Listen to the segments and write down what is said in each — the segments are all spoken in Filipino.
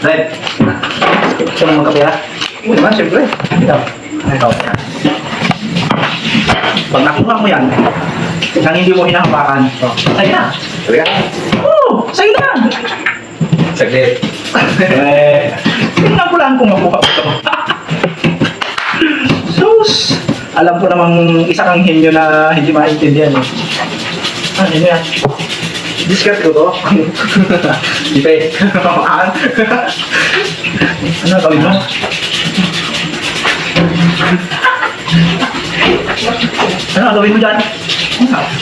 Red. Gusto mo magkapira? Oo naman, siyempre. Ito. Ito. Pag nakuha mo yan, nang hindi mo hinahawakan, oh, sa'yo na. Talaga? Oo, sa'yo na. Saglit. Eh, tingnan ko lang kung makuha ko ito. Sus! Alam ko namang isa kang henyo na hindi maintindihan eh. Henyo yan. Discard ko to. Ipe. Pamaan. ano gawin mo? Ano gawin mo dyan?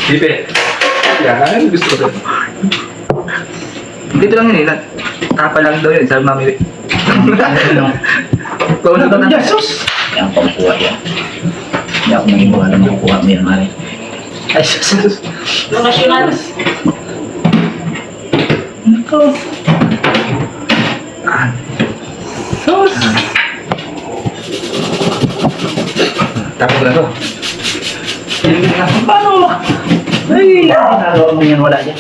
Pipe. Yan, gusto ko dito. Dito lang yun eh. Tapa lang daw yun. Sabi mami. Ikaw na gawin dyan, sus! Yan ang pagkukuha yan. Hindi ako nangibuha na makukuha mo yan, Mari. Ay, sus! Mga Nako. Sus! Tapos ko na to. Paano mo? Ay, ginagawa mo yan, wala dyan.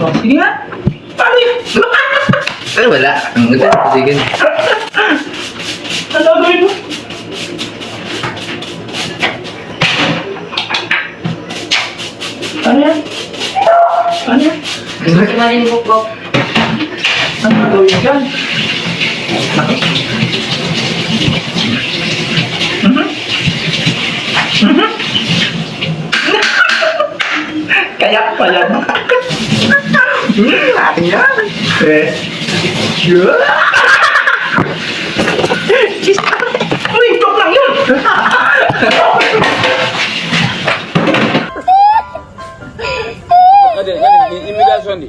Oh, sige nga. Paano yun? Pero wala. Ang ganda. Sige. Ano gawin mo? Ano yan? Ano rin bukbok. Ano gawin dyan? Mhm. Mhm. Kaya pa yan. Hmm, akin yan. Eh. Sure. আসনি